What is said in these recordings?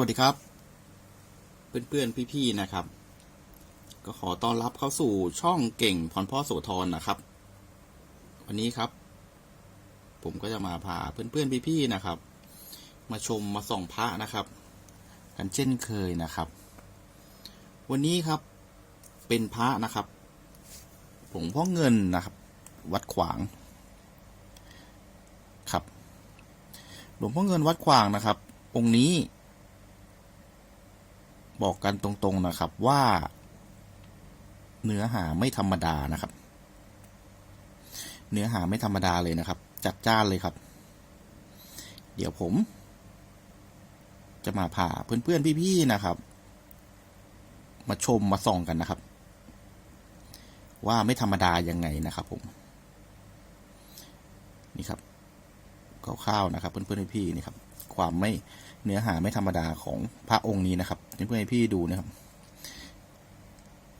วัสดีครับ เพื่อนๆ พี่ๆ นะครับ ก็ขอต้อนรับเข้าสู่ช่องเก่งพรพ่อโสธรนะครับ วันนี้ครับ ผมก็จะมาพาเพื่อนๆ พี่ๆ นะครับ มาชมมาส่องพระนะครับ กันเช่นเคยนะครับ วันนี้ครับเป็นพระนะครับหลวงพ่อเงินนะครับ วัดขวาง ครับหลวงพ่อเงินวัดขวางนะครับองค์นี้ บอกกันตรงๆนะครับว่า เนื้อหาไม่ธรรมดานะครับ เนื้อหาไม่ธรรมดาเลยนะครับ จัดจ้านเลยครับ เดี๋ยวผม จะมาพาเพื่อนๆพี่ๆนะครับ มาชมมาส่องกันนะครับ ว่าไม่ธรรมดายังไงนะครับผมนี่ครับคร่าวๆนะครับ เพื่อนๆพี่ๆนี่ครับ ความไม่ เนื้อหาไม่ธรรมดาของพระองค์นี้นะครับเพื่อนๆพี่ดูนะครับ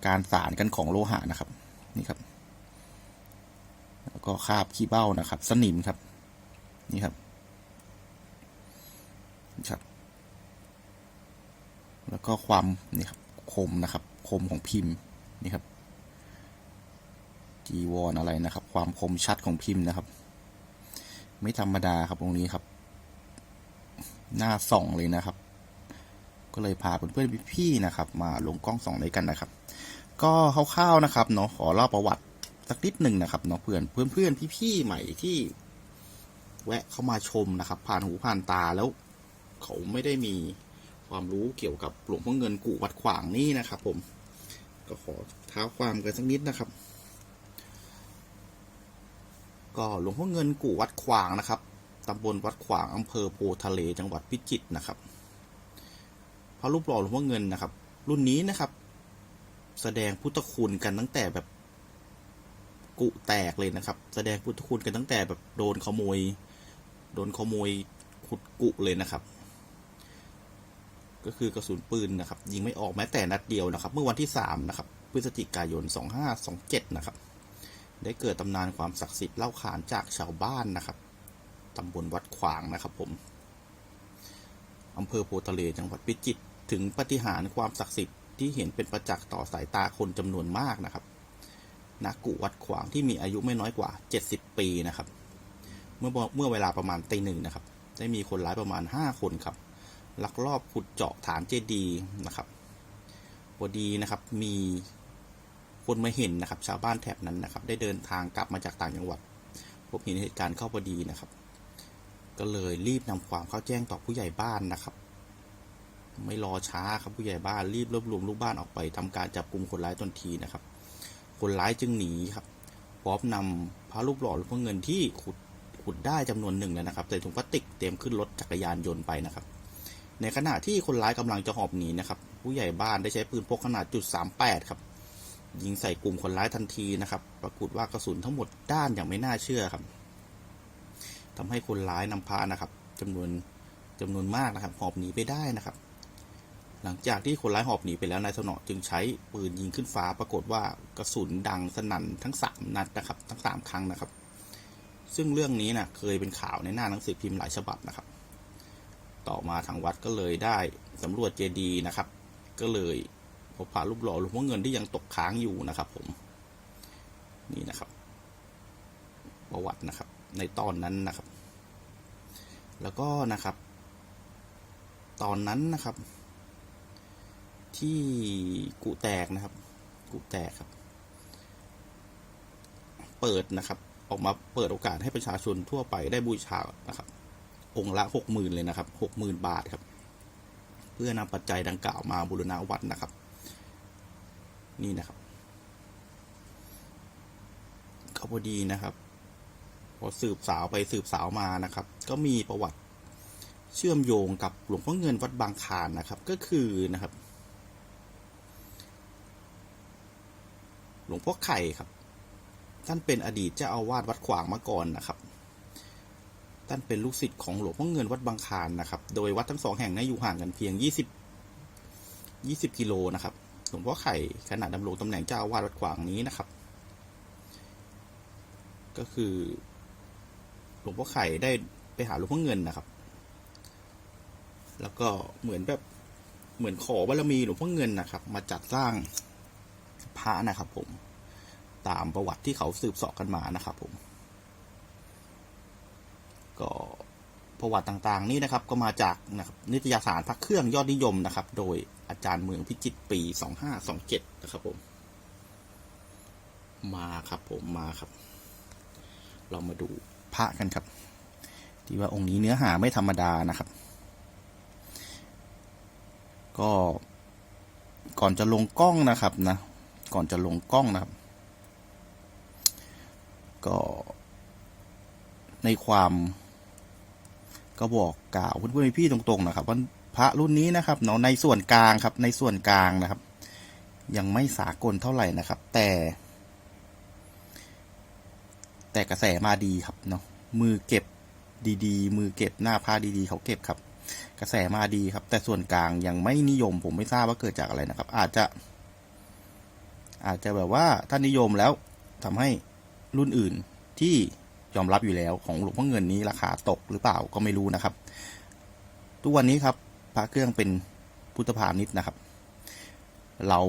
การสารกันของโลหะนะครับ นี่ครับ แล้วก็คาบขี้เบ้านะครับ สนิมครับ นี่ครับนี่ครับ แล้วก็ความนี่ครับคมนะครับ คมของพิมพ์นี่ครับจีวรออะไรนะครับ ความคมชัดของพิมพ์นะครับ ไม่ธรรมดาครับองค์นี้ครับ หน้าส่องเลยนะครับ ก็เลยพาเพื่อนๆพี่ๆนะครับ มาลงกล้องส่องด้วยกันนะครับ ก็คร่าวๆนะครับเนาะขอเล่าประวัติสักนิดหนึ่งนะครับเนาะเพื่อนเพื่อนๆพี่ๆใหม่ที่แวะเข้ามาชมนะครับ ผ่านหูผ่านตาแล้ว เขาไม่ได้มีความรู้เกี่ยวกับหลวงพ่อเงินกู่วัดขวางนี่นะครับ ผม ก็ขอเท้าความกันสักนิดนะครับ ก็หลวงพ่อเงินกู่วัดขวางนะครับ ตำบลวัดขวางอำเภอโพทะเลจังหวัดพิจิตรนะครับพระรูปหล่อหลวงพ่อเงินนะครับ รุ่นนี้นะครับ แสดงพุทธคุณกันตั้งแต่แบบ กุแตกเลยนะครับ แสดงพุทธคุณกันตั้งแต่แบบโดนขโมย โดนขโมยขุดกุเลยนะครับ ก็คือกระสุนปืนนะครับ ยิงไม่ออกแม้แต่นัดเดียวนะครับ เมื่อวันที่สามนะครับพฤศจิกายนสองห้าสองเจ็ดนะครับ ได้เกิดตำนานความศักดิ์สิทธิ์เล่าขานจากชาวบ้านนะครับ ตำบลวัดขวางนะครับผมอำเภอโพทะเลจังหวัดพิจิตรถึงปฏิหารย์ความศักดิ์สิทธิ์ที่เห็นเป็นประจักษ์ต่อสายตาคนจำนวนมากนะครับนากุวัดขวางที่มีอายุไม่น้อยกว่า 70 ปีนะครับ เมื่อเมื่อเวลาประมาณตีหนึ่งนะครับ ได้มีคนร้ายประมาณ 5 คนครับ ลักลอบขุดเจาะฐานเจดีย์นะครับพอดีนะครับมีคนมาเห็นนะครับ ชาวบ้านแถบนั้นนะครับ ได้เดินทางกลับมาจากต่างจังหวัดพบเห็นเหตุการณ์เข้าพอดีนะครับ ก็เลยรีบนำความเข้าแจ้งต่อผู้ใหญ่บ้านนะครับ ไม่รอช้าครับผู้ใหญ่บ้านรีบรวบรวมลูกบ้านออกไปทำการจับกลุ่มคนร้ายทันทีนะครับ คนร้ายจึงหนีครับพร้อมนำพระรูปหล่อหลวงพ่อเงินที่ขุดขุดได้จำนวนหนึ่งแล้วนะครับใส่ถุงพลาสติกเตรียมขึ้นรถจักรยานยนต์ไปนะครับ ในขณะที่คนร้ายกำลังจะหอบหนีนะครับ ผู้ใหญ่บ้านได้ใช้ปืนพกขนาดจุดสามแปดครับยิงใส่กลุ่มคนร้ายทันทีนะครับ ปรากฏว่ากระสุนทั้งหมดด้านอย่างไม่น่าเชื่อครับ ทำให้คนร้ายนำพานะครับจำนวนจำนวนมากนะครับ หอบหนีไปได้นะครับ หลังจากที่คนร้ายหอบหนีไปแล้วนายสนอจึงใช้ปืนยิงขึ้นฟ้าปรากฏว่ากระสุนดังสนั่นทั้งสามนัดนะครับ ทั้งสามครั้งนะครับ ซึ่งเรื่องนี้นะเคยเป็นข่าวในหน้าหนังสือพิมพ์หลายฉบับนะครับ ต่อมาทางวัดก็เลยได้สำรวจเจดีย์นะครับ ก็เลยพบพระรูปหล่อหลวงพ่อเงินที่ยังตกค้างอยู่นะครับ ผม นี่นะครับ ประวัตินะครับ ในตอนนั้นนะครับ แล้วก็นะครับ ตอนนั้นนะครับ ที่กุแตกนะครับ กุแตกครับ เปิดนะครับ ออกมาเปิดโอกาสให้ประชาชนทั่วไปได้บูชานะครับ องค์ละหกหมื่นเลยนะครับหกหมื่นบาทครับ เพื่อนำปัจจัยดังกล่าวมาบูรณะวัดนะครับ นี่นะครับก็พอดีนะครับ อสืบสาวไปสืบสาวมานะครับ ก็มีประวัติเชื่อมโยงกับหลวงพ่อเงินวัดบางคานนะครับ ก็คือนะครับ หลวงพ่อไข่ครับ ท่านเป็นอดีตเจ้าอาวาสวัดขวางมาก่อนนะครับท่านเป็นลูกศิษย์ของหลวงพ่อเงินวัดบางคานนะครับ โดยวัดทั้งสองแห่งนี้อยู่ห่างกันเพียงยี่สิบยี่สิบกิโลนะครับ หลวงพ่อไข่ขณะดำรงตำแหน่งเจ้าอาวาสวัดขวางนี้นะครับ ก็คือ ลวงพ่อไข่ได้ไปหาหลวงพ่อเงินนะครับ แล้วก็เหมือนแบบเหมือนขอบารมีหลวงพ่อเงินนะครับ มาจัดสร้างพระนะครับ ผมตามประวัติที่เขาสืบสอบกันมานะครับ ผม ก็ประวัติต่างๆ นี่นะครับ ก็มาจากนะครับนิตยสารพระเครื่องยอดนิยมนะครับ โดยอาจารย์เมืองพิจิตรปีสองห้าสองเจ็ดนะครับ ผม มาครับผมมาครับ เรามาดู พระกันครับ ที่ว่าองค์นี้เนื้อหาไม่ธรรมดานะครับ ก็ก่อนจะลงกล้องนะครับนะก่อนจะลงกล้องนะครับ ก็ในความก็บอกกล่าวเพื่อนๆพี่ตรงๆนะครับว่าพระรุ่นนี้นะครับเนาะในส่วนกลางครับในส่วนกลางนะครับ ยังไม่สากลเท่าไหร่นะครับ แต่ แต่กระแสมาดีครับเนาะมือเก็บดีๆ มือเก็บหน้าผ้าดีๆ เขาเก็บครับ กระแสมาดีครับ แต่ส่วนกลางยังไม่นิยม ผมไม่ทราบว่าเกิดจากอะไรนะครับ อาจจะ อาจจะแบบว่าถ้านิยมแล้วทำให้รุ่นอื่นที่ยอมรับอยู่แล้วของหลวงพ่อเงินนี้ราคาตกหรือเปล่าก็ไม่รู้นะครับ ทุกวันนี้ครับพระเครื่องเป็นพุทธพาณิชย์นะครับ เรา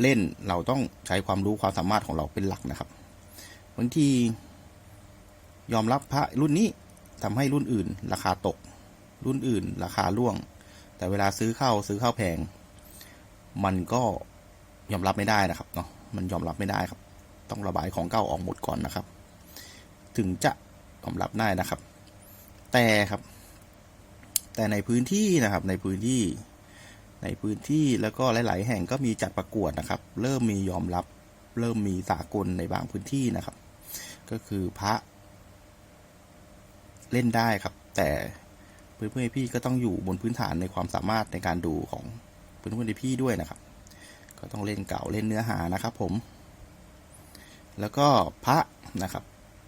เล่นเราต้องใช้ความรู้ความสามารถของเราเป็นหลักนะครับ บางทียอมรับพระรุ่นนี้ทำให้รุ่นอื่น ราคาตก รุ่นอื่น ราคาร่วง แต่เวลาซื้อเข้าซื้อเข้าแพง มันก็ยอมรับไม่ได้นะครับเนาะมันยอมรับไม่ได้ครับ ต้องระบายของเก่าออกหมดก่อนนะครับ ถึงจะยอมรับได้นะครับ แต่ครับ แต่ในพื้นที่นะครับ ในพื้นที่ ในพื้นที่แล้วก็หลาย ๆ แห่งก็มีจัดประกวดนะครับ เริ่มมียอมรับ เริ่มมีสากลในบางพื้นที่นะครับ ก็คือพระ เล่นได้ครับ แต่เพื่อนๆพี่ก็ต้องอยู่บนพื้นฐานในความสามารถในการดูของเพื่อนๆพี่ด้วยนะครับ ก็ต้องเล่นเก่าเล่นเนื้อหานะครับ ผม แล้วก็พระนะครับ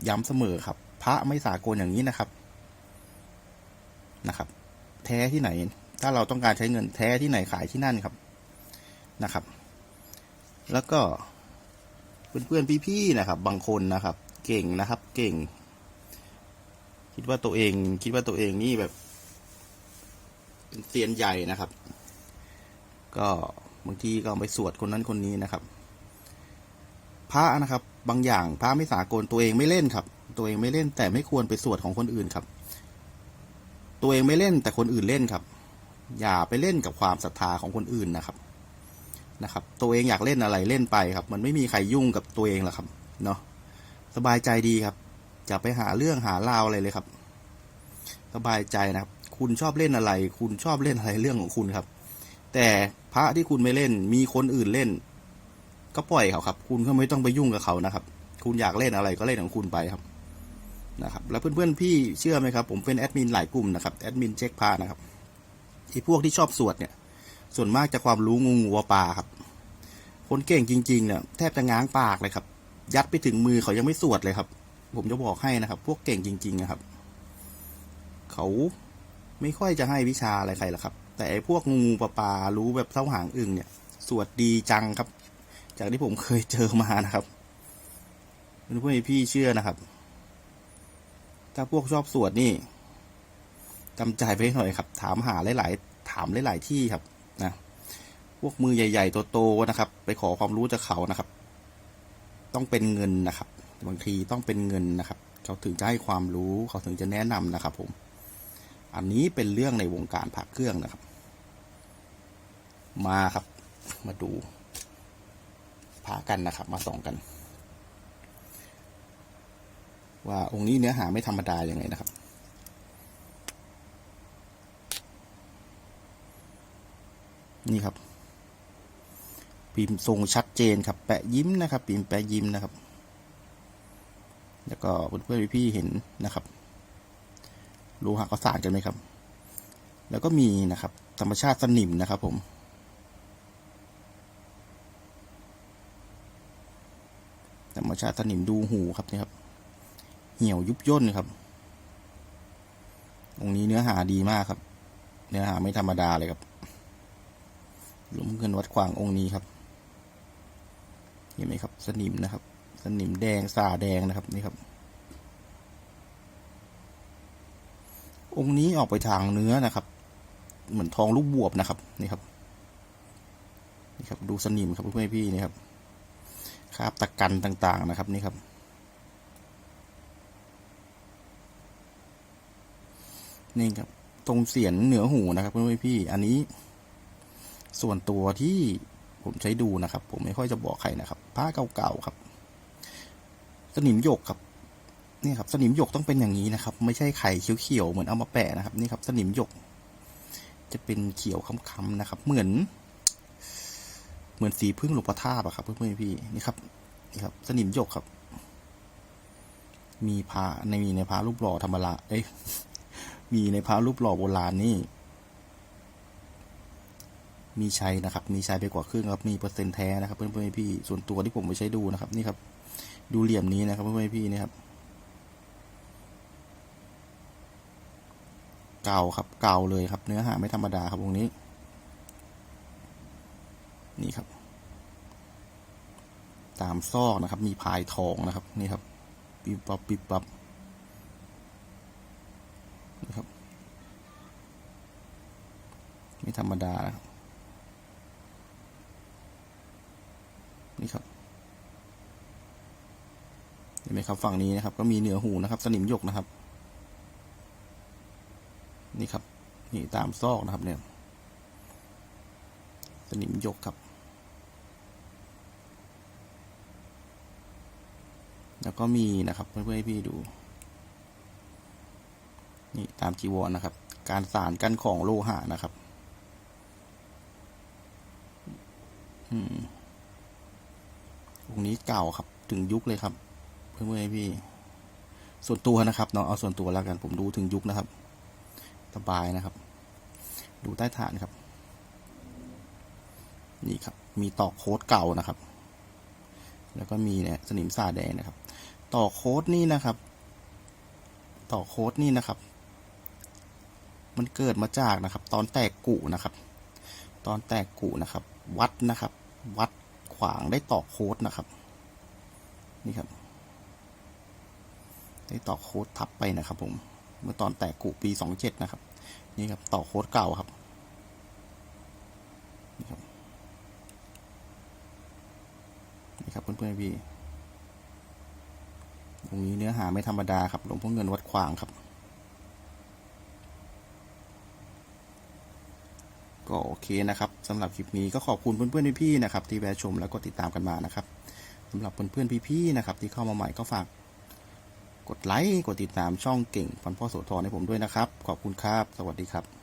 ย้ำเสมอครับ พระไม่สากลอย่างนี้นะครับนะครับ แท้ที่ไหน ถ้าเราต้องการใช้เงินแท้ที่ไหนขายที่นั่นครับนะครับ แล้วก็เพื่อนๆพี่ๆนะครับ บางคนนะครับ เก่งนะครับ เก่ง คิดว่าตัวเอง คิดว่าตัวเองนี่แบบ เป็นเซียนใหญ่นะครับ ก็บางทีก็ไปสวดคนนั้นคนนี้นะครับ พระนะครับ บางอย่างพระไม่สากลตัวเองไม่เล่นครับ ตัวเองไม่เล่น แต่ไม่ควรไปสวดของคนอื่นครับ ตัวเองไม่เล่นแต่คนอื่นเล่นครับ อย่าไปเล่นกับความศรัทธาของคนอื่นนะครับนะครับ ตัวเองอยากเล่นอะไรเล่นไปครับ มันไม่มีใครยุ่งกับตัวเองหรอกครับ เนาะ สบายใจดีครับอย่าไปหาเรื่องหาราวอะไรเลยครับ สบายใจนะครับ คุณชอบเล่นอะไร คุณชอบเล่นอะไรเรื่องของคุณครับ แต่พระที่คุณไม่เล่น มีคนอื่นเล่น ก็ปล่อยเขาครับ คุณก็ไม่ต้องไปยุ่งกับเขานะครับ คุณอยากเล่นอะไรก็เล่นของคุณไปครับนะครับ แล้วเพื่อนๆพี่เชื่อไหมครับ ผมเป็นแอดมินหลายกลุ่มนะครับแอดมินเช็คพานะครับที่พวกที่ชอบสวดเนี่ย ส่วนมากจะความรู้งูงัวปลาครับ คนเก่งจริง ๆ เนี่ยแทบจะง้างปากเลยครับ ยัดไปถึงมือเขายังไม่สวดเลยครับ ผมจะบอกให้นะครับ พวกเก่งจริง ๆ นะครับ เขาไม่ค่อยจะให้วิชาอะไรใครหรอกครับ แต่ไอ้พวกงูปลาปลารู้แบบเท่าหางอึ่งเนี่ย สวดดีจังครับ จากที่ผมเคยเจอมานะครับเพื่อนๆพี่เชื่อนะครับ ถ้าพวกชอบสวดนี่จำใจไปหน่อยครับ ถามหาหลายๆถามหลายๆที่ครับนะพวกมือใหญ่ ๆ โตๆนะครับ ไปขอความรู้จากเขานะครับ ต้องเป็นเงินนะครับ บางทีต้องเป็นเงินนะครับ เขาถึงจะให้ความรู้เขาถึงจะแนะนำนะครับ ผม อันนี้เป็นเรื่องในวงการผักเครื่องนะครับ มาครับ มาดูพากันนะครับ มาส่องกัน ว่าองค์นี้เนื้อหาไม่ธรรมดาย่างไงนะครับนี่ครับ พิมพ์ทรงชัดเจนครับ แปะยิ้มนะครับ พิมพ์แปะยิ้มนะครับ แล้วก็เพื่อนๆพี่ๆเห็นนะครับโลหะก็สานกันไหมครับ แล้วก็มีนะครับ ธรรมชาติสนิมนะครับ ผมธรรมชาติสนิมดูหูครับนี่ครับเหี่ยวยุบย่นครับ ตรงนี้เนื้อหาดีมากครับ เนื้อหาไม่ธรรมดาเลยครับหลวงพ่อเงินวัดขวางองค์นี้ครับ ห็นไหมครับ สนิมนะครับ สนิมแดงสาแดงนะครับนี่ครับ องค์นี้ออกไปทางเนื้อนะครับ เหมือนทองลูกบวบนะครับนี่ครับนี่ครับ ดูสนิมครับเพื่อนพี่นี่ครับคราบตะกันต่างๆนะครับนี่ครับนี่ครับ ตรงเสียนเหนือหูนะครับเพื่อนพี่ อันนี้ส่วนตัวที่ ผมใช้ดูนะครับ ผมไม่ค่อยจะบอกใครนะครับ ผ้าเก่าๆครับ สนิมหยกครับนี่ครับ สนิมหยกต้องเป็นอย่างนี้นะครับ ไม่ใช่ไข่เขียวๆเหมือนเอามาแปะนะครับ นี่ครับ สนิมหยก จะเป็นเขียวค้ำๆนะครับ เหมือน เหมือนสีพึ่งหลวงพ่อทาบอะครับ เพื่อนๆพี่นี่ครับนี่ครับ สนิมหยกครับ มีพระในมีในพระรูปหล่อธรรมละเอ้ยมีในพระรูปหล่อโบราณนี่ มีชัยนะครับ มีชัยไปกว่าครึ่งครับ มีเปอร์เซ็นต์แท้นะครับ เพื่อนๆพี่ ส่วนตัวที่ผมไปใช้ดูนะครับ นี่ครับ ดูเหลี่ยมนี้นะครับ เพื่อนๆพี่นี่ครับ เก่าครับ เก่าเลยครับ เนื้อหาไม่ธรรมดาครับตรงนี้ นี่ครับ ตามซอกนะครับ มีพายทองนะครับ นี่ครับ ปิบปับปิบปับนี่ครับ ไม่ธรรมดานะครับ นี่ครับเห็นไหมครับฝั่งนี้นะครับ ก็มีเหนือหูนะครับ สนิมหยกนะครับ นี่ครับ นี่ตามซอกนะครับ เนี่ย สนิมหยกครับ แล้วก็มีนะครับ เพื่อนๆให้พี่ดู นี่ตามจีวรนะครับ การสารกันของโลหะนะครับ อืม องค์นี้เก่าครับ ถึงยุคเลยครับ เพื่อนๆให้พี่ ส่วนตัวนะครับเนาะเอาส่วนตัวแล้วกันผมดูถึงยุคนะครับ สบายนะครับ ดูใต้ฐานครับ นี่ครับ มีตอกโค้ดเก่านะครับ แล้วก็มีเนี่ยสนิมสาแดงนะครับ ต่อโค้ดนี่นะครับ ต่อโค้ดนี่นะครับ มันเกิดมาจากนะครับ ตอนแตกกุนะครับ ตอนแตกกุนะครับ วัดนะครับ วัด ขวางได้ต่อโค้ดนะครับ นี่ครับ ได้ต่อโค้ดทับไปนะครับ ผม เมื่อตอนแตกกุปีสองเจ็ดนะครับ นี่ครับต่อโค้ดเก่าครับนี่ครับนี่ครับเพื่อนๆพี่ตรงนี้เนื้อหาไม่ธรรมดาครับหลวงพ่อเงินวัดขวางครับ ก็โอเคนะครับสำหรับคลิปนี้ก็ขอบคุณเพื่อนๆพี่ๆนะครับที่แวะชมแล้วก็ติดตามกันมานะครับสำหรับเพื่อนๆพี่ๆนะครับที่เข้ามาใหม่ก็ฝากกดไลค์กดติดตามช่องเก่งฟันพ่อโสธรให้ผมด้วยนะครับ ขอบคุณครับ สวัสดีครับ